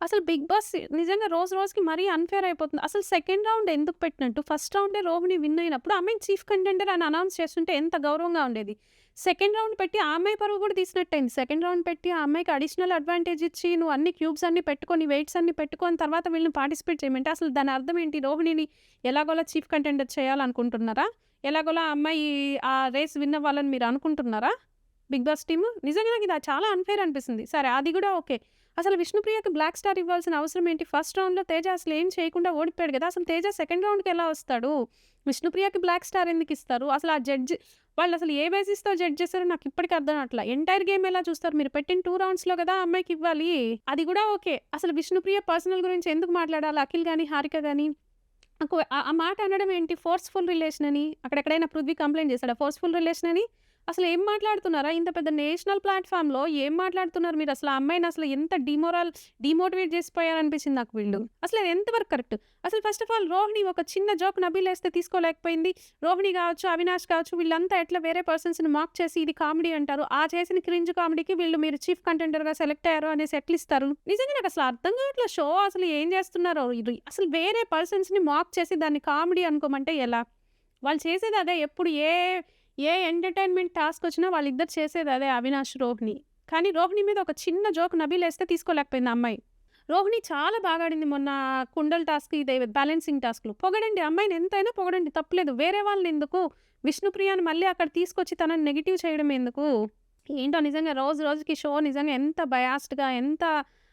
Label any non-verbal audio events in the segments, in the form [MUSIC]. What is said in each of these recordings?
అసలు big boss నిజంగా రోజు రోజుకి మరీ అన్‌ఫేర్ అయిపోతుంది. అసలు సెకండ్ రౌండ్ ఎందుకు పెట్టినట్టు? ఫస్ట్ రౌండే రోహిణి విన్ అయినప్పుడు ఆమె చీఫ్ కంటెండర్ అని అనౌన్స్ చేస్తుంటే ఎంత గౌరవంగా ఉండేది. సెకండ్ రౌండ్ పెట్టి ఆ అమ్మాయి పరువు కూడా తీసినట్టయింది. సెకండ్ రౌండ్ పెట్టి ఆ అమ్మాయికి అడిషనల్ అడ్వాంటేజ్ ఇచ్చి నువ్వు అన్ని క్యూబ్స్ అన్నీ పెట్టుకొని, వెయిట్స్ అన్నీ పెట్టుకొని తర్వాత వీళ్ళని పార్టిసిపేట్ చేయమంటే అసలు దాని అర్థం ఏంటి? రోహిణిని ఎలాగోలా చీఫ్ కంటెండర్ చేయాలనుకుంటున్నారా? ఎలాగోలా ఆ అమ్మాయి ఆ రేస్ విన్ అవ్వాలని మీరు అనుకుంటున్నారా? Bigg Boss team? నిజంగా నాకు ఇది చాలా అన్‌ఫేర్ అనిపిస్తుంది. సరే అది కూడా ఓకే. అసలు విష్ణుప్రియకి బ్లాక్ స్టార్ ఇవ్వాల్సిన అవసరం ఏంటి? ఫస్ట్ రౌండ్‌లో తేజ అసలు ఏం చేయకుండా ఓడిపోయాడు కదా! అసలు తేజ సెకండ్ రౌండ్‌కి ఎలా వస్తాడు? విష్ణుప్రియకి బ్లాక్ స్టార్ ఎందుకు ఇస్తారు? అసలు ఆ జడ్జ్ వాళ్ళు అసలు ఏ బేసిస్‌తో జడ్జ్ చేస్తారో నాకు ఇప్పటికి అర్థం అట్లా ఎంటైర్ గేమ్ ఎలా చూస్తారు? మీరు పెట్టిన టూ రౌండ్స్‌లో కదా అమ్మాయికి ఇవ్వాలి. అది కూడా ఓకే. అసలు విష్ణుప్రియ పర్సనల్ గురించి ఎందుకు మాట్లాడాలి? అఖిల్ కానీ హారిక కానీ ఆ మాట అనడం ఏంటి? ఫోర్స్‌ఫుల్ రిలేషన్ అని. అక్కడెక్కడైనా పృథ్వీ కంప్లైంట్ చేసాడా? ఫోర్స్‌ఫుల్ రిలేషన్ అని. అసలు ఏం మాట్లాడుతున్నారా? ఇంత పెద్ద నేషనల్ ప్లాట్ఫామ్లో ఏం మాట్లాడుతున్నారు మీరు? అసలు అమ్మాయిని అసలు ఎంత డిమోరల్ డిమోటివేట్ చేసిపోయారనిపించింది నాకు వీళ్ళు. అసలు అది ఎంతవరకు కరెక్ట్? అసలు ఫస్ట్ ఆఫ్ ఆల్ రోహిణి ఒక చిన్న జోక్ నబీలేస్తే తీసుకోలేకపోయింది. రోహిణి కావచ్చు, అవినాష్ కావచ్చు వీళ్ళంతా ఎట్లా వేరే పర్సన్స్‌ని మాక్ చేసి ఇది కామెడీ అంటారు. ఆ చేసిన క్రింజ్ కామెడీకి వీళ్ళు మీరు చీఫ్ కంటెంటర్గా సెలెక్ట్ అయ్యారు అనేసి ఎట్లిస్తారు? నిజంగా నాకు అసలు అర్థం కావట్ల షో అసలు ఏం చేస్తున్నారో అసలు వేరే పర్సన్స్‌ని మాక్ చేసి దాన్ని కామెడీ అనుకోమంటే ఎలా? వాళ్ళు చేసేది అదే. ఎప్పుడు ఏ ఏ ఎంటర్‌టైన్‌మెంట్ టాస్క్ వచ్చినా వాళ్ళిద్దరు చేసేది అదే అవినాష్, రోహిణి. కానీ రోహిణి మీద ఒక చిన్న జోక్ నబీల్ తీసుకోలేకపోయింది అమ్మాయి. రోహిణి చాలా బాగా ఆడింది మొన్న కుండల్ టాస్క్ ఇదే బ్యాలెన్సింగ్ టాస్క్లు పొగడండి అమ్మాయిని ఎంతైనా పొగడండి తప్పలేదు వేరే వాళ్ళని ఎందుకు? విష్ణుప్రియాని మళ్ళీ అక్కడ తీసుకొచ్చి తనని నెగిటివ్ చేయడం ఎందుకు? ఏంటో నిజంగా రోజు రోజుకి షో నిజంగా ఎంత బయాస్డ్‌గా ఎంత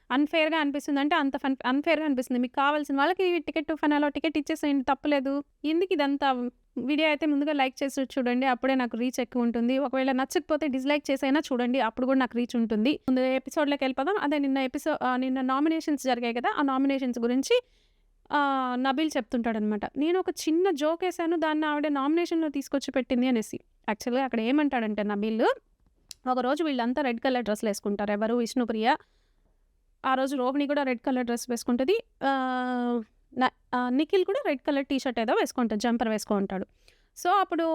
అన్‌ఫేర్‌గా అనిపిస్తుంది అంటే అంత ఫన్ అన్‌ఫేర్‌గా అనిపిస్తుంది. మీకు కావాల్సిన వాళ్ళకి టికెట్ ఫనాలో ఫైనల్‌లో టికెట్ ఇచ్చేసేయండి తప్పలేదు ఎందుకు ఇదంతా? వీడియో అయితే ముందుగా లైక్ చేసి చూడండి. అప్పుడే నాకు రీచ్ ఎక్కువ ఉంటుంది. ఒకవేళ నచ్చకపోతే డిస్‌లైక్ చేసైనా చూడండి. అప్పుడు కూడా నాకు రీచ్ ఉంటుంది. ముందు ఎపిసోడ్‌లోకి వెళ్ళిపోదాం. అదే నిన్న ఎపిసోడ్ నిన్న నామినేషన్స్ జరిగాయి కదా! ఆ నామినేషన్స్ గురించి ఆహ్, నబీల్ చెప్తుంటాడనమాట. నేను ఒక చిన్న జోక్ ఏసాను. దాన్ని ఆవిడ నామినేషన్‌లో తీసుకొచ్చి పెట్టింది అనేసి. యాక్చువల్‌గా అక్కడ ఏమంటాడంటే నబీల్, ఒకరోజు వీళ్ళంతా రెడ్ కలర్ డ్రెస్సులు వేసుకుంటారు ఎవరు? విష్ణుప్రియ. ఆ రోజు రోహిణి కూడా రెడ్ కలర్ డ్రెస్ వేసుకుంటుంది నిఖిల్ కూడా రెడ్ కలర్ టీ షర్ట్ ఏదో వేసుకుంటాడు. జంపర్ వేసుకుంటాడు సో, అప్పుడు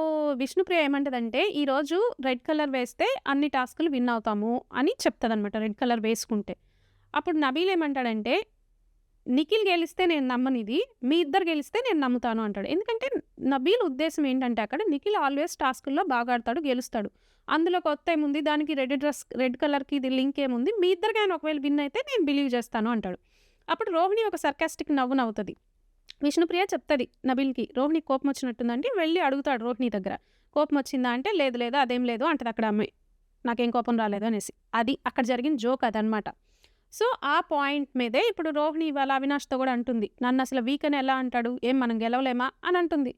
విష్ణుప్రియ ఏమంటదంటే, ఈరోజు రెడ్ కలర్ వేస్తే అన్ని టాస్కులు విన్ అవుతాము అని చెప్తుందనమాట రెడ్ కలర్ వేసుకుంటే. అప్పుడు నబీల్ ఏమంటాడంటే, నిఖిల్ గెలిస్తే నేను నమ్మనిది. మీ ఇద్దరు గెలిస్తే నేను నమ్ముతాను అంటాడు. ఎందుకంటే నబీల్ ఉద్దేశం ఏంటంటే అక్కడ నిఖిల్ ఆల్వేస్ టాస్కుల్లో బాగా ఆడతాడు, గెలుస్తాడు. అందులో కొత్త ఏముంది? దానికి రెడ్ డ్రెస్ రెడ్ కలర్‌కి ఇది లింక్ ఏముంది? మీ ఇద్దరికైనా ఒకవేళ విన్ అయితే నేను బిలీవ్ చేస్తాను అంటాడు. అప్పుడు రోహిణి ఒక సర్కాస్టిక్ నవ్వు నవ్వుతుంది విష్ణుప్రియ చెప్తుంది నబిల్కి రోహిణికి కోపం వచ్చినట్టుందంటే వెళ్ళి అడుగుతాడు రోహిణి దగ్గర. కోపం వచ్చిందా అంటే, లేదు లేదు అదేం లేదు అంటది అక్కడ అమ్మాయి. నాకేం కోపం రాలేదు అనేసి. అది అక్కడ జరిగిన జోక్ అదనమాట. సో, ఆ పాయింట్ మీదే ఇప్పుడు రోహిణి ఇవాళ అవినాష్‌తో కూడా అంటుంది. నన్ను అసలు వీక్ అని ఎలా అంటాడు? ఏం మనం గెలవలేమా? అని అంటుంది.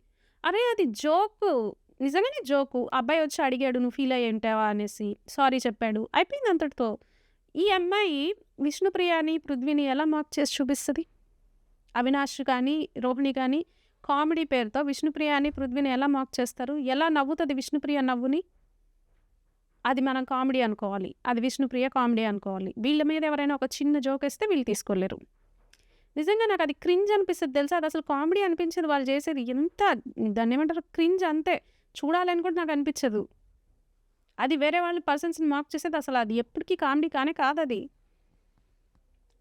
అరే అది జోకు. నిజంగానే జోకు. అబ్బాయి వచ్చి అడిగాడు నువ్వు ఫీల్ అయ్యి ఉంటావా అనేసి. సారీ చెప్పాడు. అయిపోయింది అంతటితో. ఈ అమ్మాయి విష్ణుప్రియని, పృథ్వీని ఎలా మార్క్ చేసి చూపిస్తుంది అవినాష్ కానీ, రోహిణి కానీ కామెడీ పేరుతో విష్ణుప్రియని, పృథ్వీని ఎలా మార్క్ చేస్తారు? ఎలా నవ్వుతుంది విష్ణుప్రియ నవ్వుని? అది మనం కామెడీ అనుకోవాలి. అది విష్ణుప్రియ కామెడీ అనుకోవాలి. వీళ్ళ మీద ఎవరైనా ఒక చిన్న జోక్ వేస్తే వీళ్ళు తీసుకోలేరు. నిజంగా నాకు అది క్రింజ్ అనిపిస్తుంది తెలుసా? అది అసలు కామెడీ అనిపించదు వాళ్ళు చేసేది. ఎంత దాన్ని ఏమంటారు క్రింజ్ అంతే. చూడాలని కూడా నాకు అనిపించదు. అది వేరే వాళ్ళ పర్సన్స్‌ని మార్క్ చేసేది అసలు అది ఎప్పటికీ కామెడీ కానే అది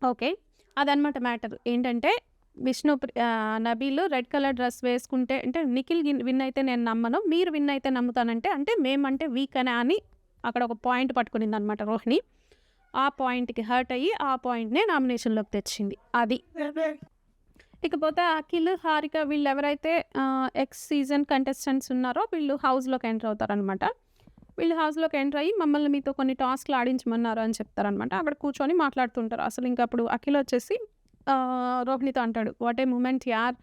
ఓకే. అదనమాట మ్యాటర్. ఏంటంటే Vishnu Nabeel red colour dress వేసుకుంటే అంటే నిఖిల్ గిన్ విన్ అయితే నేను నమ్మను. మీరు విన్ అయితే నమ్ముతానంటే అంటే మేమంటే వీక్ అనే అని అక్కడ ఒక పాయింట్ పట్టుకునిందనమాట రోహిణి. ఆ పాయింట్‌కి హర్ట్ అయ్యి ఆ పాయింట్‌నే నామినేషన్‌లోకి తెచ్చింది. అది. ఇకపోతే అఖిల్, హారిక వీళ్ళు ఎవరైతే ఎక్స్ సీజన్ కంటెస్టెంట్స్ ఉన్నారో వీళ్ళు హౌస్‌లోకి ఎంటర్ అవుతారనమాట. వీళ్ళు హౌస్‌లోకి ఎంటర్ అయ్యి మమ్మల్ని మీతో కొన్ని టాస్క్‌లు ఆడించమన్నారు అని చెప్తారనమాట. అక్కడ కూర్చొని మాట్లాడుతుంటారు. అసలు ఇంక అప్పుడు అఖిల్ వచ్చేసి రోహిణితో అంటాడు. వాట్ ఏ మూమెంట్ యార్!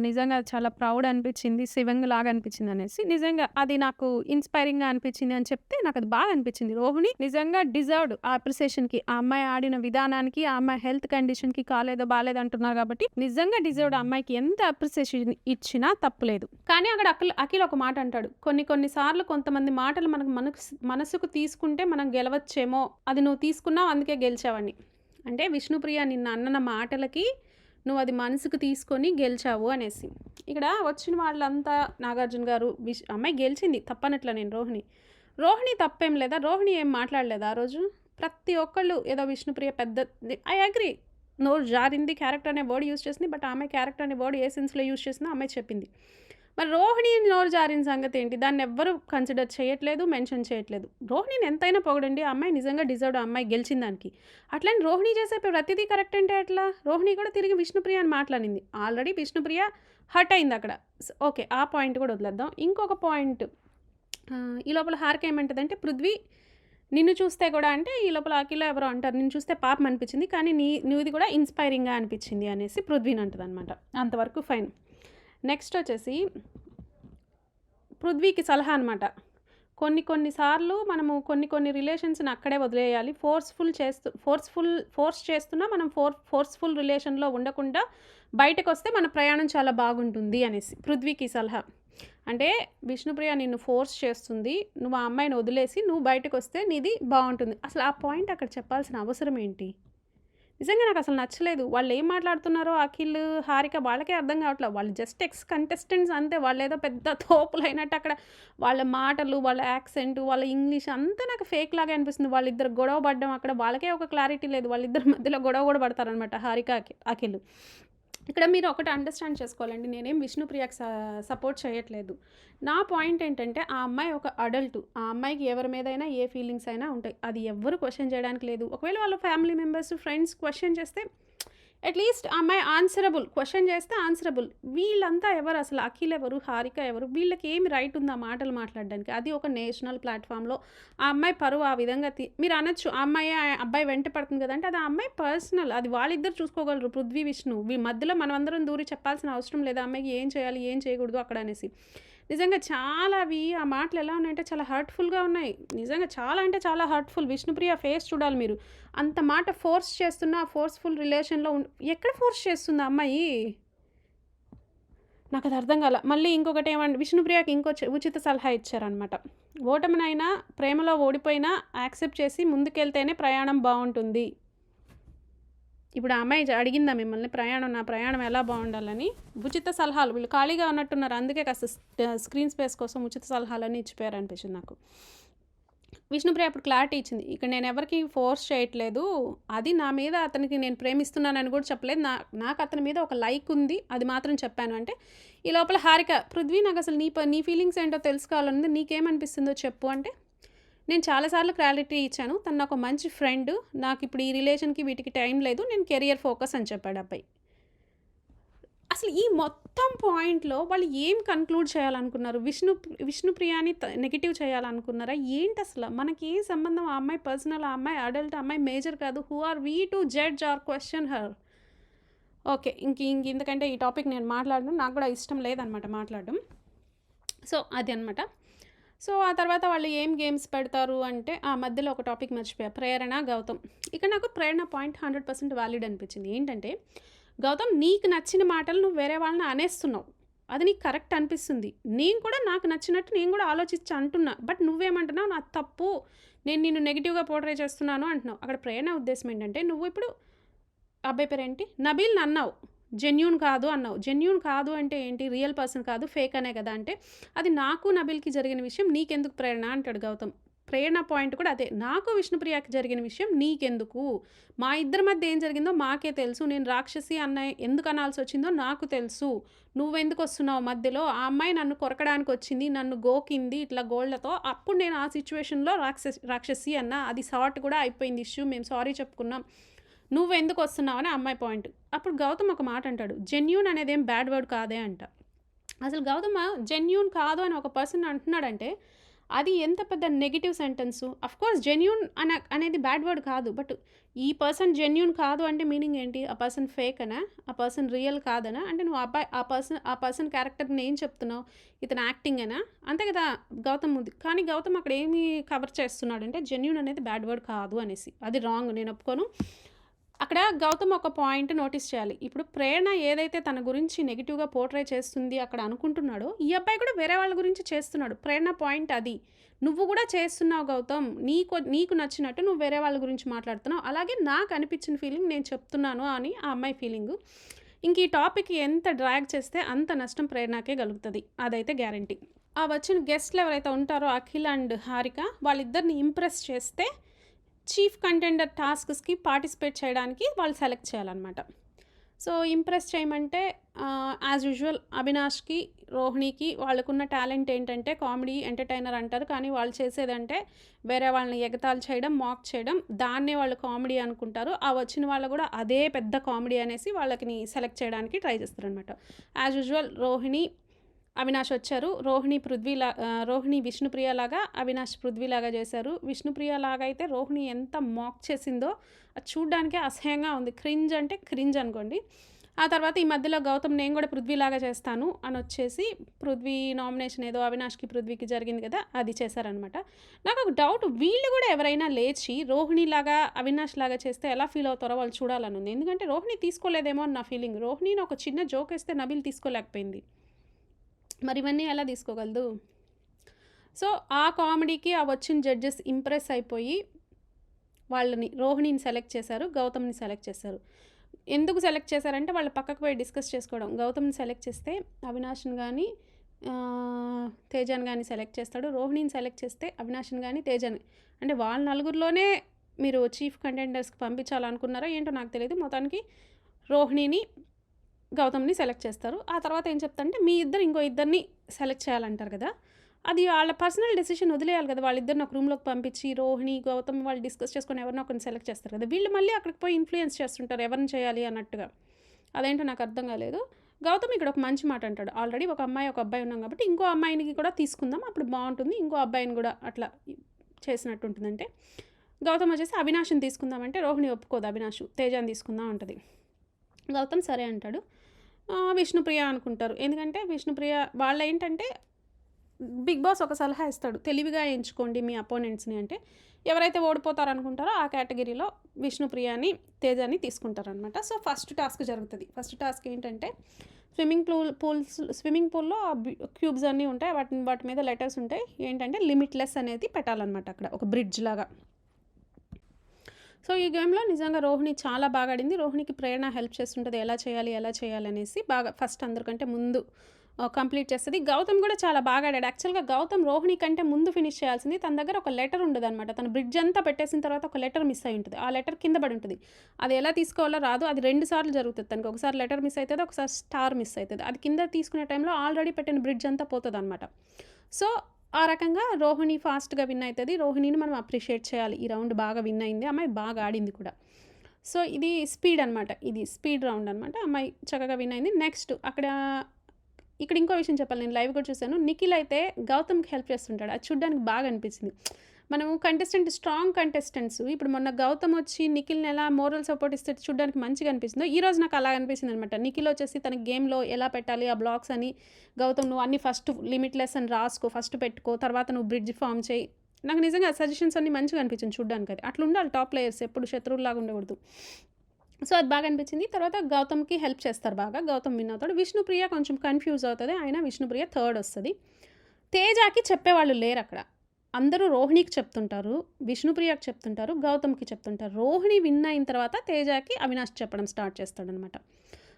నిజంగా చాలా ప్రౌడ్ అనిపించింది. శివంగ్ లాగా అనిపించింది అనేసి. నిజంగా అది నాకు ఇన్‌స్పైరింగ్‌గా అనిపించింది అని చెప్తే నాకు అది బాగా అనిపించింది. రోహిణి నిజంగా డిజర్వ్డ్ ఆ అప్రిసియేషన్‌కి. ఆ అమ్మాయి ఆడిన విధానానికి, ఆ అమ్మాయి హెల్త్ కండిషన్‌కి కాలేదో బాలేదు అంటున్నారు కాబట్టి నిజంగా డిజర్వ్డ్ అమ్మాయికి ఎంత అప్రిసియేషన్ ఇచ్చినా తప్పులేదు. కానీ అక్కడ అఖిల్ అఖిల్ ఒక మాట అంటాడు. కొన్ని కొన్ని సార్లు కొంతమంది మాటలు మనకు మనస్ మనసుకు తీసుకుంటే మనం గెలవచ్చేమో. అది నువ్వు తీసుకున్నావు అందుకే గెలిచావని. అంటే విష్ణుప్రియ నిన్న అన్న మాటలకి నువ్వు అది మనసుకు తీసుకొని గెలిచావు అనేసి. ఇక్కడ వచ్చిన వాళ్ళంతా నాగార్జున గారు విష్ అమ్మాయి గెలిచింది తప్పనట్ల నేను రోహిణి. రోహిణి తప్పేం లేదా? రోహిణి ఏం మాట్లాడలేదా ఆ రోజు? ప్రతి ఒక్కళ్ళు ఏదో విష్ణుప్రియ పెద్ద ఐ అగ్రీ. నోరు జారింది క్యారెక్టర్ అనే వర్డ్ యూజ్ చేసింది బట్ ఆమె క్యారెక్టర్ అనే వర్డ్ ఏ సెన్స్లో యూస్ చేసిందో ఆమె చెప్పింది మరి రోహిణి నోరు జారిన సంగతి ఏంటి? దాన్ని ఎవ్వరు కన్సిడర్ చేయట్లేదు మెన్షన్ చేయట్లేదు. రోహిణిని ఎంతైనా పొగడండి. ఆ అమ్మాయి నిజంగా డిజర్వ్ ఆ అమ్మాయి గెలిచిన దానికి. అట్లని రోహిణి చేసే ప్రతిదీ కరెక్ట్ అంటే అట్లా రోహిణి కూడా తిరిగి విష్ణుప్రియ అని మాట్లాడింది. ఆల్రెడీ విష్ణుప్రియ హర్ట్ అయింది అక్కడ. ఓకే ఆ పాయింట్ కూడా వదిలేద్దాం. ఇంకొక పాయింట్ ఈ లోపల హారిక ఏమంటుందంటే పృథ్వీ నిన్ను చూస్తే కూడా అంటే ఈ లోపల అఖిల ఎవరో అంటారు. నిన్ను చూస్తే పాపం అనిపించింది. కానీ నీ నువ్వుది కూడా ఇన్స్పైరింగ్గా అనిపించింది అనేసి పృథ్వీని అంటుంది అనమాట అంతవరకు ఫైన్ నెక్స్ట్ వచ్చేసి పృథ్వీకి సలహా అనమాట కొన్ని కొన్నిసార్లు మనము కొన్ని కొన్ని రిలేషన్స్ని అక్కడే వదిలేయాలి. ఫోర్స్ఫుల్ చేస్తూ ఫోర్స్ఫుల్ ఫోర్స్ చేస్తున్నా మనం ఫోర్ ఫోర్స్ఫుల్ రిలేషన్లో ఉండకుండా బయటకు వస్తే మన ప్రయాణం చాలా బాగుంటుంది అనేసి పృథ్వీకి సలహా. అంటే విష్ణుప్రియ నిన్ను ఫోర్స్ చేస్తుంది నువ్వు ఆ అమ్మాయిని వదిలేసి నువ్వు బయటకు వస్తే నీది బాగుంటుంది. అసలు ఆ పాయింట్ అక్కడ చెప్పాల్సిన అవసరం ఏంటి? నిజంగా నాకు అసలు నచ్చలేదు. వాళ్ళు ఏం మాట్లాడుతున్నారో అఖిల్ హారిక వాళ్ళకే అర్థం కావట్లేదు వాళ్ళు జస్ట్ ఎక్స్ కంటెస్టెంట్స్ అంతే. వాళ్ళు ఏదో పెద్ద [LAUGHS] తోపులు అయినట్టు అక్కడ వాళ్ళ మాటలు వాళ్ళ యాక్సెంట్ వాళ్ళ ఇంగ్లీష్ అంతా నాకు ఫేక్ లాగా అనిపిస్తుంది. వాళ్ళిద్దరు గొడవ పడ్డం అక్కడ వాళ్ళకే ఒక క్లారిటీ లేదు. వాళ్ళిద్దరు మధ్యలో గొడవ కూడా పడతారనమాట హారిక అఖిల్. ఇక్కడ మీరు ఒకటి అండర్స్టాండ్ చేసుకోవాలండి. నేనేం విష్ణుప్రియకి సపోర్ట్ చేయట్లేదు. నా పాయింట్ ఏంటంటే ఆ అమ్మాయి ఒక అడల్ట్ ఆ అమ్మాయికి ఎవరి మీదైనా ఏ ఫీలింగ్స్ అయినా ఉంటాయి. అది ఎవ్వరు క్వశ్చన్ చేయడానికి లేదు. ఒకవేళ వాళ్ళ ఫ్యామిలీ మెంబర్స్ ఫ్రెండ్స్ క్వశ్చన్ చేస్తే అట్లీస్ట్ అమ్మాయి ఆన్సరబుల్ క్వశ్చన్ చేస్తే ఆన్సరబుల్ వీళ్ళంతా ఎవరు? అసలు అఖిల్ ఎవరు? హారిక ఎవరు? వీళ్ళకి ఏమి రైట్ ఉంది ఆ మాటలు మాట్లాడడానికి? అది ఒక నేషనల్ ప్లాట్ఫామ్లో ఆ అమ్మాయి పరువు ఆ విధంగా మీరు అనొచ్చు. ఆ అమ్మాయి ఆ అబ్బాయి వెంట పడుతుంది కదంటే అది ఆ అమ్మాయి పర్సనల్ అది వాళ్ళిద్దరు చూసుకోగలరు. పృథ్వీ విష్ణు. వీ మధ్యలో మనం అందరం దూరి చెప్పాల్సిన అవసరం లేదు. ఆ అమ్మాయికి ఏం చేయాలి? ఏం చేయకూడదు అక్కడ అనేసి. నిజంగా చాలా అవి ఆ మాటలు ఎలా ఉన్నాయంటే చాలా హర్ట్ఫుల్గా ఉన్నాయి. నిజంగా చాలా అంటే చాలా హర్ట్ఫుల్ విష్ణుప్రియ ఫేస్ చూడాలి మీరు. అంత మాట ఫోర్స్ చేస్తున్న ఫోర్స్ఫుల్ రిలేషన్లో ఉం- ఎక్కడ ఫోర్స్ చేస్తుంది అమ్మాయి? నాకు అది అర్థం కాల మళ్ళీ ఇంకొకటి ఏమంటే విష్ణుప్రియకి ఇంకో ఉచిత సలహా ఇచ్చారనమాట ఓటమినైనా ప్రేమలో ఓడిపోయినా యాక్సెప్ట్ చేసి ముందుకెళ్తేనే ప్రయాణం బాగుంటుంది. ఇప్పుడు ఆ అమ్మాయి అడిగిందా మిమ్మల్ని ప్రయాణం నా ప్రయాణం ఎలా బాగుండాలని? ఉచిత సలహాలు వీళ్ళు ఖాళీగా ఉన్నట్టున్నారు. అందుకే కాస్త స్క్రీన్ స్పేస్ కోసం ఉచిత సలహాలని ఇచ్చిపోయారు అనిపించింది నాకు. విష్ణుప్రియ అప్పుడు క్లారిటీ ఇచ్చింది. ఇక్కడ నేను ఎవరికి ఫోర్స్ చేయట్లేదు. అది నా మీద అతనికి నేను ప్రేమిస్తున్నానని కూడా చెప్పలేదు. నా నాకు అతని మీద ఒక లైక్ ఉంది. అది మాత్రం చెప్పాను. అంటే ఈ లోపల హారిక పృథ్వీ నాకు అసలు నీ ప- నీ ఫీలింగ్స్ ఏంటో తెలుసుకోవాలనుంది. నీకేమనిపిస్తుందో చెప్పు. అంటే నేను చాలాసార్లు క్లారిటీ ఇచ్చాను. తను నాకు మంచి ఫ్రెండ్. నాకు ఇప్పుడు ఈ రిలేషన్కి వీటికి టైం లేదు. నేను కెరియర్ ఫోకస్ అని చెప్పాడు అబ్బాయి. అసలు ఈ మొత్తం పాయింట్లో వాళ్ళు ఏం కన్క్లూడ్ చేయాలనుకున్నారు? విష్ణు విష్ణుప్రియాని నెగిటివ్ చేయాలనుకున్నారా? ఏంటి అసలు? మనకి ఏ సంబంధం? ఆ అమ్మాయి పర్సనల్ ఆ అమ్మాయి అడల్ట్ అమ్మాయి మేజర్ కాదు. Who are we to judge or question her? Okay ఇంక ఇంక ఎందుకంటే ఈ టాపిక్ నేను మాట్లాడడం నాకు కూడా ఇష్టం లేదనమాట మాట్లాడడం. సో అది అనమాట సో ఆ తర్వాత వాళ్ళు ఏం గేమ్స్ పెడతారు అంటే ఆ మధ్యలో ఒక టాపిక్ మర్చిపోయా. ప్రేరణ గౌతమ్. ఇక్కడ నాకు Prerana point hundred percent valid అనిపించింది. ఏంటంటే గౌతమ్ నీకు నచ్చిన మాటలు నువ్వు వేరే వాళ్ళని అనేస్తున్నావు. అది నీకు కరెక్ట్ అనిపిస్తుంది. నేను కూడా నాకు నచ్చినట్టు నేను కూడా ఆలోచించి అంటున్నా. బట్ నువ్వేమంటున్నావు? నా తప్పు. నేను నిన్ను నెగిటివ్గా పోర్ట్రే చేస్తున్నాను అంటున్నావు. అక్కడ ప్రేరణ ఉద్దేశం ఏంటంటే నువ్వు ఇప్పుడు అబ్బాయి పేరేంటి? ఏంటి నబీల్ అన్నావు జెన్యున్ కాదు అన్నావు. జెన్యూన్ కాదు అంటే ఏంటి? రియల్ పర్సన్ కాదు ఫేక్ అనే కదా అంటే అది నాకు నబిల్కి జరిగిన విషయం నీకెందుకు ప్రేరణ అంటాడు గౌతమ్. ప్రేరణ పాయింట్ కూడా అదే. నాకు విష్ణుప్రియకి జరిగిన విషయం నీకెందుకు? మా ఇద్దరి మధ్య ఏం జరిగిందో మాకే తెలుసు. నేను రాక్షసి అన్న ఎందుకు అనాల్సి వచ్చిందో నాకు తెలుసు. నువ్వెందుకు వస్తున్నావు మధ్యలో? ఆ అమ్మాయి నన్ను కొరకడానికి వచ్చింది నన్ను గోకింది ఇట్లా గోళ్ళతో. అప్పుడు నేను ఆ సిచ్యువేషన్లో రాక్షసి రాక్షసి అన్న. అది సార్ట్ కూడా అయిపోయింది ఇష్యూ మేము సారీ చెప్పుకున్నాం. నువ్వు ఎందుకు వస్తున్నావు అని అమ్మాయి పాయింట్ అప్పుడు గౌతమ్ ఒక మాట అంటాడు జెన్యూన్ అనేది ఏం బ్యాడ్ వర్డ్ కాదే అంట. అసలు గౌతమ్ జెన్యూన్ కాదు అని ఒక పర్సన్ అంటున్నాడంటే అది ఎంత పెద్ద నెగిటివ్ సెంటెన్స్ కోర్స్ జెన్యూన్ అన అనేది బ్యాడ్ వర్డ్ కాదు బట్ ఈ పర్సన్ జెన్యూన్ కాదు అంటే మీనింగ్ ఏంటి? ఆ పర్సన్ ఫేక్ అనా? ఆ పర్సన్ రియల్ కాదనా? అంటే నువ్వు అబ్బాయి ఆ పర్సన్ ఆ పర్సన్ క్యారెక్టర్ని ఏం చెప్తున్నావు? ఇతను యాక్టింగ్ అనా అంతే కదా గౌతమ్ ఉంది. కానీ గౌతమ్ అక్కడ ఏమి కవర్ చేస్తున్నాడంటే జెన్యూన్ అనేది బ్యాడ్ వర్డ్ కాదు అనేసి. అది రాంగ్ నేను ఒప్పుకోను. అక్కడ గౌతమ్ ఒక పాయింట్ నోటీస్ చేయాలి. ఇప్పుడు ప్రేరణ ఏదైతే తన గురించి నెగిటివ్గా పోర్ట్రే చేస్తుంది అక్కడ అనుకుంటున్నాడో ఈ అబ్బాయి కూడా వేరే వాళ్ళ గురించి చేస్తున్నాడు. ప్రేరణ పాయింట్ అది. నువ్వు కూడా చేస్తున్నావు గౌతమ్. నీకు నీకు నచ్చినట్టు నువ్వు వేరే వాళ్ళ గురించి మాట్లాడుతున్నావు. అలాగే నాకు అనిపించిన ఫీలింగ్ నేను చెప్తున్నాను అని ఆ అమ్మాయి ఫీలింగ్ ఇంక ఈ టాపిక్ ఎంత డ్రాగ్ చేస్తే అంత నష్టం ప్రేరణకే కలుగుతుంది. అదైతే గ్యారంటీ ఆ వచ్చిన గెస్ట్లు ఎవరైతే ఉంటారో అఖిల్ అండ్ హారిక వాళ్ళిద్దరిని ఇంప్రెస్ చేస్తే చీఫ్ కంటెండర్ టాస్క్స్కి పార్టిసిపేట్ చేయడానికి వాళ్ళు సెలెక్ట్ చేయాలన్నమాట. సో ఇంప్రెస్ చేయమంటే యాజ్ యూజువల్ అవినాష్కి రోహిణికి వాళ్ళకున్న టాలెంట్ ఏంటంటే కామెడీ ఎంటర్టైనర్ అంటారు. కానీ వాళ్ళు చేసేదంటే వేరే వాళ్ళని ఎగతాళి చేయడం మాక్ చేయడం దాన్నే వాళ్ళు కామెడీ అనుకుంటారు. ఆ వచ్చిన వాళ్ళు కూడా అదే పెద్ద కామెడీ అనేసి వాళ్ళకి సెలెక్ట్ చేయడానికి ట్రై చేస్తారనమాట యాజ్ యూజువల్ రోహిణి అవినాష్ వచ్చారు. రోహిణి పృథ్వీలా రోహిణి విష్ణుప్రియ లాగా అవినాష్ పృథ్వీలాగా చేశారు. విష్ణుప్రియ లాగా అయితే రోహిణి ఎంత మాక్ చేసిందో అది చూడ్డానికే అసహ్యంగా ఉంది. క్రింజ్ అంటే క్రింజ్ అనుకోండి. ఆ తర్వాత ఈ మధ్యలో గౌతమ్ నేను కూడా పృథ్వీలాగా చేస్తాను అని వచ్చేసి పృథ్వీ నామినేషన్ ఏదో అవినాష్కి పృథ్వీకి జరిగింది కదా అది చేశారనమాట నాకు ఒక డౌట్ వీళ్ళు కూడా ఎవరైనా లేచి రోహిణి లాగా అవినాష్ లాగా చేస్తే ఎలా ఫీల్ అవుతారో వాళ్ళు చూడాలని ఉంది. ఎందుకంటే రోహిణి తీసుకోలేదేమో అని నా ఫీలింగ్ రోహిణిని ఒక చిన్న జోక్ వేస్తే నబిల్ తీసుకోలేకపోయింది. మరి ఇవన్నీ ఎలా తీసుకోగలదు? సో ఆ కామెడీకి ఆ వచ్చిన జడ్జెస్ ఇంప్రెస్ అయిపోయి వాళ్ళని రోహిణిని సెలెక్ట్ చేశారు గౌతమ్ని సెలెక్ట్ చేశారు. ఎందుకు సెలెక్ట్ చేశారంటే వాళ్ళు పక్కకు పోయి డిస్కస్ చేసుకోవడం. గౌతమ్ని సెలెక్ట్ చేస్తే అవినాష్ని కానీ తేజాన్ కానీ సెలెక్ట్ చేస్తాడు. రోహిణిని సెలెక్ట్ చేస్తే అవినాష్ని కానీ తేజాన్. అంటే వాళ్ళ నలుగురిలోనే మీరు చీఫ్ కంటెండర్స్కి పంపించాలనుకున్నారా? ఏంటో నాకు తెలియదు మొత్తానికి రోహిణిని గౌతమ్ని సెలెక్ట్ చేస్తారు. ఆ తర్వాత ఏం చెప్తారంటే మీ ఇద్దరు ఇంకో ఇద్దరిని సెలెక్ట్ చేయాలంటారు కదా. అది వాళ్ళ పర్సనల్ డెసిషన్ వదిలేయాలి కదా. వాళ్ళిద్దరిని ఒక రూమ్లోకి పంపించి రోహిణి గౌతమ్ వాళ్ళు డిస్కస్ చేసుకొని ఎవరినో ఒకరిని సెలెక్ట్ చేస్తారు కదా. వీళ్ళు మళ్ళీ అక్కడికి పోయి ఇన్ఫ్లుయెన్స్ చేస్తుంటారు. ఎవరిని చేయాలి అన్నట్టుగా. అదేంటో నాకు అర్థం కాలేదు. గౌతమ్ ఇక్కడ ఒక మంచి మాట అంటాడు. ఆల్రెడీ ఒక అమ్మాయి ఒక అబ్బాయి ఉన్నాం కాబట్టి ఇంకో అమ్మాయిని కూడా తీసుకుందాం. అప్పుడు బాగుంటుంది. ఇంకో అబ్బాయిని కూడా అట్లా చేసినట్టు ఉంటుందంటే. గౌతమ్ వచ్చేసి అవినాష్ని తీసుకుందామంటే రోహిణి ఒప్పుకోదు అవినాష్. తేజాన్ని తీసుకుందాం ఉంటుంది గౌతమ్ సరే అంటాడు. విష్ణుప్రియ అనుకుంటారు. ఎందుకంటే విష్ణుప్రియ వాళ్ళ ఏంటంటే బిగ్ బాస్ ఒక సలహా ఇస్తాడు. తెలివిగా ఎంచుకోండి మీ అపోనెంట్స్ని అంటే ఎవరైతే ఓడిపోతారు అనుకుంటారో ఆ కేటగిరీలో విష్ణుప్రియని తేజాని తీసుకుంటారనమాట సో ఫస్ట్ టాస్క్ జరుగుతుంది. ఫస్ట్ టాస్క్ ఏంటంటే స్విమ్మింగ్ పూల్ పూల్స్ స్విమ్మింగ్ పూల్లో క్యూబ్స్ అన్నీ ఉంటాయి. వాటి వాటి మీద లెటర్స్ ఉంటాయి. ఏంటంటే లిమిట్లెస్ అనేది పెట్టాలన్నమాట అక్కడ. ఒక బ్రిడ్జ్ లాగా. సో ఈ గేమ్లో నిజంగా రోహిణి చాలా బాగా ఆడింది. రోహిణికి ప్రేరణ హెల్ప్ చేస్తుంటుంది. ఎలా చేయాలి ఎలా చేయాలి అనేసి బాగా ఫస్ట్ అందరికంటే ముందు కంప్లీట్ చేస్తుంది. గౌతమ్ కూడా చాలా బాగా ఆడాడు. యాక్చువల్గా గౌతమ్ రోహిణి కంటే ముందు ఫినిష్ చేయాల్సింది తన దగ్గర ఒక లెటర్ ఉండదు అనమాట తన బ్రిడ్జ్ అంతా పెట్టేసిన తర్వాత ఒక లెటర్ మిస్ అయి ఉంటుంది. ఆ లెటర్ కింద పడి ఉంటుంది. అది ఎలా తీసుకోవాలో రాదు. అది రెండు సార్లు జరుగుతుంది తనకి. ఒకసారి లెటర్ మిస్ అవుతుంది ఒకసారి స్టార్ మిస్ అవుతుంది అది కింద తీసుకునే టైంలో ఆల్రెడీ పెట్టిన బ్రిడ్జ్ అంతా పోతుంది అనమాట సో ఆ రకంగా రోహిణి ఫాస్ట్గా విన్ అవుతుంది రోహిణిని మనం అప్రిషియేట్ చేయాలి. ఈ రౌండ్ బాగా విన్ అయింది. అమ్మాయి బాగా ఆడింది కూడా. సో ఇది స్పీడ్ అనమాట ఇది స్పీడ్ రౌండ్ అనమాట అమ్మాయి చక్కగా విన్ అయింది. నెక్స్ట్ అక్కడ ఇక్కడ ఇంకో విషయం చెప్పాలి. నేను లైవ్ కూడా చూశాను. నిఖిల్ అయితే గౌతమ్కి హెల్ప్ చేస్తుంటాడు. అది చూడ్డానికి బాగా అనిపించింది. మనము కంటెస్టెంట్ స్ట్రాంగ్ కంటెస్టెంట్స్ ఇప్పుడు మొన్న గౌతమ్ వచ్చి నిఖిల్ని ఎలా మోరల్ సపోర్ట్ ఇస్తే చూడడానికి మంచిగా అనిపిస్తుందో ఈ రోజు నాకు అలా అనిపిస్తుంది అనమాట నిఖిల్ వచ్చేసి తన గేమ్లో ఎలా పెట్టాలి ఆ బ్లాక్స్ అని గౌతమ్ నువ్వు అన్ని ఫస్ట్ లిమిట్లెస్ అని రాసుకో ఫస్ట్ పెట్టుకో తర్వాత నువ్వు బ్రిడ్జ్ ఫామ్ చేయి. నాకు నిజంగా సజెషన్స్ అన్ని మంచిగా అనిపించింది చూడడానికి అది. అట్లా ఉండాలి టాప్ ప్లేయర్స్ ఎప్పుడు శత్రువులాగా ఉండకూడదు. సో అది బాగా అనిపించింది. తర్వాత గౌతమ్కి హెల్ప్ చేస్తారు బాగా. గౌతమ్ విన్ అవుతాడు. విష్ణుప్రియ కొంచెం కన్ఫ్యూజ్ అవుతుంది. ఆయన విష్ణుప్రియ థర్డ్ వస్తుంది. తేజాకి చెప్పేవాళ్ళు లేరు అక్కడ. అందరూ రోహిణికి చెప్తుంటారు విష్ణుప్రియకి చెప్తుంటారు గౌతమ్కి చెప్తుంటారు. రోహిణి విన్ అయిన తర్వాత తేజాకి అవినాష్ చెప్పడం స్టార్ట్ చేస్తాడనమాట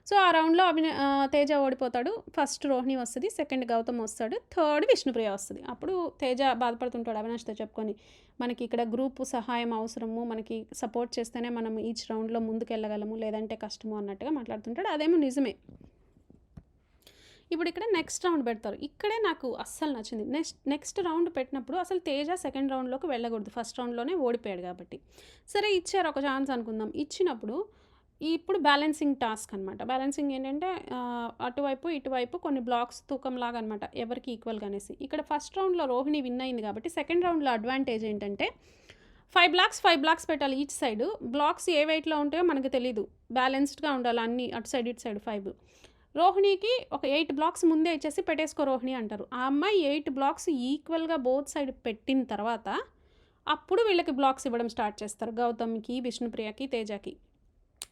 సో ఆ రౌండ్లో అవిన తేజ ఓడిపోతాడు. ఫస్ట్ రోహిణి వస్తుంది సెకండ్ గౌతమ్ వస్తాడు థర్డ్ విష్ణుప్రియ వస్తుంది. అప్పుడు తేజ బాధపడుతుంటాడు అవినాష్తో చెప్పుకొని మనకి ఇక్కడ గ్రూప్ సహాయం అవసరము మనకి సపోర్ట్ చేస్తేనే మనం ఈచ్ రౌండ్లో ముందుకు వెళ్ళగలము లేదంటే కష్టము అన్నట్టుగా మాట్లాడుతుంటాడు. అదేమో నిజమే. ఇప్పుడు ఇక్కడ నెక్స్ట్ రౌండ్ పెడతారు. ఇక్కడే నాకు అస్సలు నచ్చింది. నెక్స్ట్ నెక్స్ట్ రౌండ్ పెట్టినప్పుడు అసలు తేజ సెకండ్ రౌండ్లోకి వెళ్ళకూడదు. ఫస్ట్ రౌండ్లోనే ఓడిపోయాడు కాబట్టి. సరే ఇచ్చారు ఒక ఛాన్స్ అనుకుందాం. ఇచ్చినప్పుడు ఇప్పుడు బ్యాలెన్సింగ్ టాస్క్ అనమాట బ్యాలెన్సింగ్ ఏంటంటే అటువైపు ఇటువైపు కొన్ని బ్లాక్స్ తూకం లాగా అనమాట ఎవరికి ఈక్వల్గా అనేసి ఇక్కడ ఫస్ట్ రౌండ్లో రోహిణి విన్ అయింది కాబట్టి సెకండ్ రౌండ్లో అడ్వాంటేజ్ ఏంటంటే ఫైవ్ బ్లాక్స్ ఫైవ్ బ్లాక్స్ పెట్టాలి ఈచ్ సైడ్ బ్లాక్స్ ఏ వెయిట్లో ఉంటాయో మనకు తెలియదు బ్యాలెన్స్డ్గా ఉండాలి అన్ని అటు సైడ్ ఇటు సైడ్ ఫైవ్ రోహిణికి ఒక ఎయిట్ బ్లాక్స్ ముందే ఇచ్చేసి పెట్టేసుకో రోహిణి అంటారు. ఆ అమ్మాయి ఎయిట్ బ్లాక్స్ ఈక్వల్గా బోత్ సైడ్ పెట్టిన తర్వాత అప్పుడు వీళ్ళకి బ్లాక్స్ ఇవ్వడం స్టార్ట్ చేస్తారు. గౌతమ్కి విష్ణుప్రియకి తేజకి.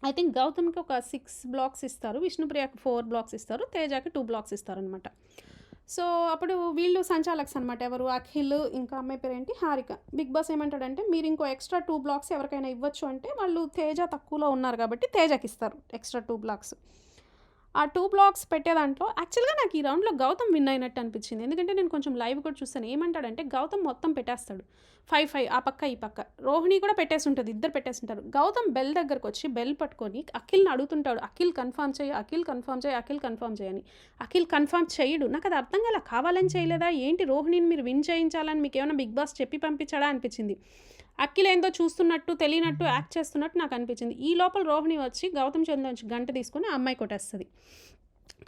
ఐ థింక్ గౌతమ్కి ఒక సిక్స్ బ్లాక్స్ ఇస్తారు. విష్ణుప్రియకి ఫోర్ బ్లాక్స్ ఇస్తారు. తేజకి టూ బ్లాక్స్ ఇస్తారు అనమాట సో అప్పుడు వీళ్ళు సంచాలక్స్ అనమాట ఎవరు? అఖిల్ ఇంకా అమ్మాయి పేరు ఏంటి హారిక. బిగ్ బాస్ ఏమంటాడంటే మీరు ఇంకో ఎక్స్ట్రా టూ బ్లాక్స్ ఎవరికైనా ఇవ్వచ్చు అంటే వాళ్ళు తేజ తక్కువలో ఉన్నారు కాబట్టి తేజకి ఇస్తారు. ఎక్స్ట్రా టూ బ్లాక్స్ ఆ టూ బ్లాక్స్ పెట్టే దాంట్లో యాక్చువల్గా నాకు ఈ రౌండ్లో గౌతమ్ విన్ అయినట్టు అనిపించింది. ఎందుకంటే నేను కొంచెం లైవ్ కూడా చూస్తాను. ఏమంటాడంటే గౌతమ్ మొత్తం పెట్టేస్తాడు. ఫైవ్ ఫైవ్ ఆ పక్క ఈ పక్క. రోహిణి కూడా పెట్టేసి ఉంటుంది. ఇద్దరు పెట్టేసి ఉంటారు. గౌతమ్ బెల్ దగ్గరకు వచ్చి బెల్ పట్టుకొని అఖిల్ని అడుగుతుంటాడు. అఖిల్ కన్ఫర్మ్ చేయి అఖిల్ కన్ఫర్మ్ చేయి అఖిల్ కన్ఫర్మ్ చేయని అఖిల్ కన్ఫర్మ్ చేయడు. నాకు అది అర్థం కాలే కావాలని చేయలేదా? ఏంటి రోహిణిని మీరు విన్ చేయించాలని మీకు ఏమైనా బిగ్ బాస్ చెప్పి పంపించాడా అనిపించింది. ఏందో చూస్తున్నట్టు తెలియనట్టు యాక్ట్ చేస్తున్నట్టు నాకు అనిపించింది. ఈ లోపల రోహిణి వచ్చి గౌతమ్ చంద్ర నుంచి గంట తీసుకొని ఆ అమ్మాయి కొట్టేస్తుంది.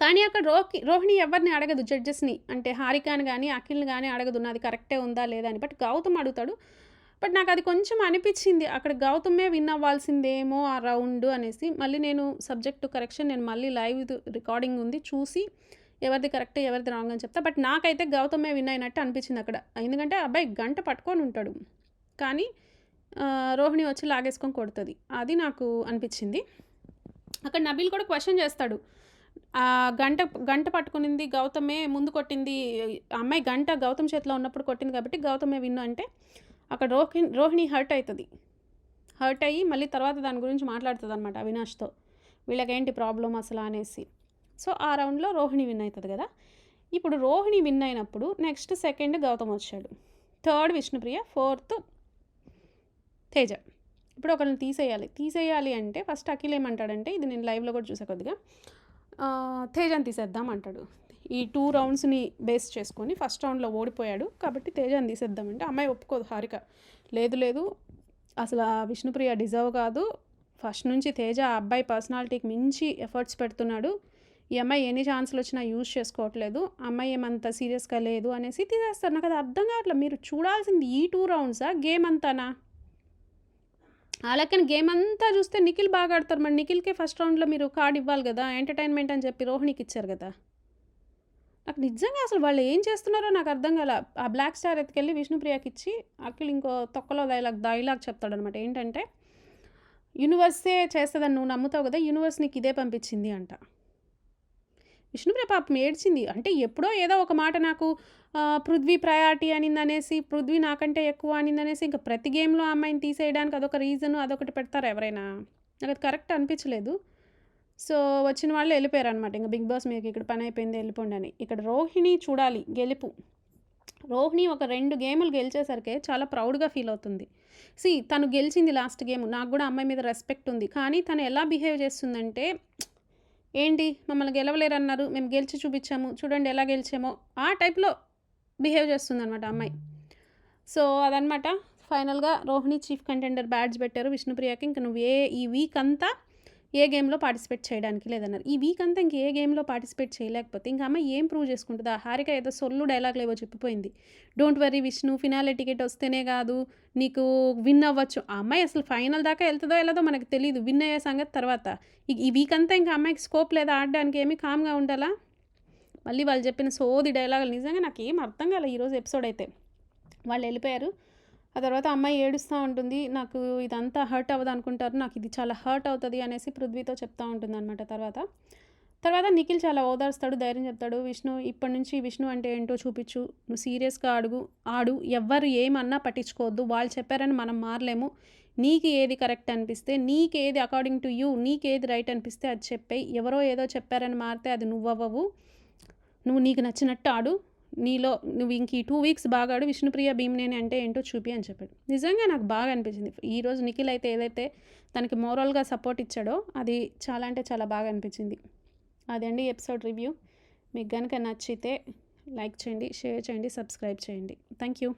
కానీ అక్కడ రోహి రోహిణి ఎవరిని అడగదు జడ్జెస్ని అంటే హారికాని కానీ అఖిల్ని కానీ అడగదు నాది కరెక్టే ఉందా లేదా అని. బట్ గౌతమ్ అడుగుతాడు. బట్ నాకు అది కొంచెం అనిపించింది. అక్కడ గౌతమే విన్ అవ్వాల్సిందేమో ఆ రౌండ్ అనేసి. మళ్ళీ నేను సబ్జెక్ట్ కరెక్షన్ నేను మళ్ళీ లైవ్ రికార్డింగ్ ఉంది చూసి ఎవరిది కరెక్ట్ ఎవరిది రాంగ్ అని చెప్తా. బట్ నాకైతే గౌతమే విన్ అయినట్టు అనిపించింది అక్కడ. ఎందుకంటే అబ్బాయి గంట పట్టుకొని ఉంటాడు. కానీ రోహిణి వచ్చి లాగేసుకొని కొడుతుంది. అది నాకు అనిపించింది. అక్కడ నబీల్ కూడా క్వశ్చన్ చేస్తాడు. ఆ గంట గంట పట్టుకునింది గౌతమే ముందు కొట్టింది అమ్మాయి గంట గౌతమ్ చేతిలో ఉన్నప్పుడు కొట్టింది కాబట్టి గౌతమే విన్ను అంటే అక్కడ రోహిణి రోహిణి హర్ట్ అవుతుంది హర్ట్ అయ్యి మళ్ళీ తర్వాత దాని గురించి మాట్లాడుతుంది అనమాట అవినాష్తో. వీళ్ళకేంటి ప్రాబ్లం అసలు అనేసి. సో ఆ రౌండ్లో రోహిణి విన్ అవుతుంది కదా. ఇప్పుడు రోహిణి విన్ అయినప్పుడు నెక్స్ట్ సెకండ్ గౌతమ్ వచ్చాడు. Third Vishnupriya fourth Teja. ఇప్పుడు ఒకరిని తీసేయాలి. తీసేయాలి అంటే ఫస్ట్ అఖిల్ ఏమంటాడంటే ఇది నేను లైవ్లో కూడా చూసా కొద్దిగా తేజని తీసేద్దాం అంటాడు. ఈ టూ రౌండ్స్ని బేస్ చేసుకొని ఫస్ట్ రౌండ్లో ఓడిపోయాడు. కాబట్టి తేజని తీసేద్దామంటే అమ్మాయి ఒప్పుకోదు హారిక. లేదు లేదు అసలు ఆ విష్ణుప్రియ డిజర్వ్ కాదు. ఫస్ట్ నుంచి తేజ ఆ అబ్బాయి పర్సనాలిటీకి మించి ఎఫర్ట్స్ పెడుతున్నాడు. ఈ అమ్మాయి ఎన్ని ఛాన్స్లు వచ్చినా యూజ్ చేసుకోవట్లేదు. అమ్మాయి ఏమంత సీరియస్గా లేదు అనేసి తీసేస్తారు. నాకు అది అర్థం కావట్లేదు. మీరు చూడాల్సింది ఈ టూ రౌండ్సా? గేమ్ అంతానా? అలాగే గేమ్ అంతా చూస్తే నిఖిల్ బాగా ఆడతారు మరి నిఖిల్కే ఫస్ట్ రౌండ్లో మీరు కార్డ్ ఇవ్వాలి కదా ఎంటర్టైన్మెంట్ అని చెప్పి రోహిణికి ఇచ్చారు కదా. నాకు నిజంగా అసలు వాళ్ళు ఏం చేస్తున్నారో నాకు అర్థం కాల ఆ బ్లాక్ స్టార్ ఎత్తుకెళ్ళి విష్ణుప్రియకి ఇచ్చి అఖిల్ ఇంకో తొక్కలో డైలాగ్ డైలాగ్ చెప్తాడనమాట ఏంటంటే యూనివర్సే చేస్తుందని నువ్వు నమ్ముతావు కదా యూనివర్స్ నీకు ఇదే పంపించింది అంట. విష్ణుప్రియ పాపం ఏడ్చింది. అంటే ఎప్పుడో ఏదో ఒక మాట నాకు పృథ్వీ ప్రయారిటీ అనింది అనేసి పృథ్వీ నాకంటే ఎక్కువ అనింది అనేసి ఇంకా ప్రతి గేమ్లో అమ్మాయిని తీసేయడానికి అదొక రీజన్ అదొకటి పెడతారు ఎవరైనా? నాకు అది కరెక్ట్ అనిపించలేదు. సో వచ్చిన వాళ్ళు వెళ్ళిపోయారు అనమాట ఇంకా బిగ్ బాస్ మీకు ఇక్కడ పని అయిపోయింది వెళ్ళిపోండి అని. ఇక్కడ రోహిణి చూడాలి గెలుపు. రోహిణి ఒక రెండు గేములు గెలిచేసరికి చాలా ప్రౌడ్గా ఫీల్ అవుతుంది. సి తను గెలిచింది లాస్ట్ గేమ్. నాకు కూడా అమ్మాయి మీద రెస్పెక్ట్ ఉంది. కానీ తను ఎలా బిహేవ్ చేస్తుందంటే ఏంటి? మమ్మల్ని గెలవలేరన్నారు. మేము గెలిచి చూపించాము. చూడండి ఎలా గెలిచామో. ఆ టైప్లో బిహేవ్ చేస్తుంది అనమాట అమ్మాయి. సో అదనమాట ఫైనల్గా రోహిణి చీఫ్ కంటెండర్ బ్యాడ్స్ పెట్టారు విష్ణుప్రియకి. ఇంకా నువ్వు ఏ ఈ వీక్ అంతా ఏ గేమ్లో పార్టిసిపేట్ చేయడానికి లేదన్నారు. ఈ వీక్ అంతా ఇంక ఏ గేమ్లో పార్టిసిపేట్ చేయలేకపోతే ఇంకా అమ్మాయి ఏం ప్రూవ్ చేసుకుంటుందా? ఆ హారిక ఏదో సొల్లు డైలాగ్ లేవో చెప్పిపోయింది. Don't worry Vishnu finale ticket వస్తేనే కాదు నీకు విన్ అవ్వచ్చు. ఆ అమ్మాయి అసలు ఫైనల్ దాకా వెళ్తుందో వెళ్ళదో మనకు తెలియదు విన్ అయ్యే సంగతి తర్వాత. ఈ- ఈ వీక్ అంతా ఇంకా అమ్మాయికి స్కోప్ లేదా? ఆడడానికి ఏమీ కామ్గా ఉండాలా? మళ్ళీ వాళ్ళు చెప్పిన సోది డైలాగులు నిజంగా నాకు ఏం అర్థం కాలే ఈరోజు ఎపిసోడ్ అయితే. వాళ్ళు వెళ్ళిపోయారు. ఆ తర్వాత అమ్మాయి ఏడుస్తూ ఉంటుంది నాకు ఇదంతా హర్ట్ అవ్వదు అనుకుంటారు నాకు ఇది చాలా హర్ట్ అవుతుంది అనేసి పృథ్వీతో చెప్తూ ఉంటుంది అనమాట తర్వాత. తర్వాత నిఖిల్ చాలా ఓదార్స్తాడు ధైర్యం చెప్తాడు విష్ణు ఇప్పటి నుంచి విష్ణు అంటే ఏంటో చూపించు నువ్వు సీరియస్గా అడుగు ఆడు ఎవ్వరు ఏమన్నా పట్టించుకోవద్దు వాళ్ళు చెప్పారని మనం మారలేము నీకు ఏది కరెక్ట్ అనిపిస్తే నీకు ఏది అకార్డింగ్ టు యూ నీకు ఏది రైట్ అనిపిస్తే అది చెప్పాయి ఎవరో ఏదో చెప్పారని మారితే అది నువ్వవ్వవు నువ్వు నీకు నచ్చినట్టు ఆడు నీలో నువ్వు ఇంక ఈ టూ వీక్స్ బాగాడు విష్ణుప్రియ భీమ్నేని అంటే ఏంటో చూపి అని చెప్పాడు. నిజంగా నాకు బాగా అనిపించింది. ఈరోజు నిఖిల్ అయితే ఏదైతే తనకి మోరల్గా సపోర్ట్ ఇచ్చాడో అది చాలా అంటే చాలా బాగా అనిపించింది. అదండి ఎపిసోడ్ రివ్యూ మీకు కనుక నచ్చితే లైక్ చేయండి షేర్ చేయండి సబ్స్క్రైబ్ చేయండి. Thank you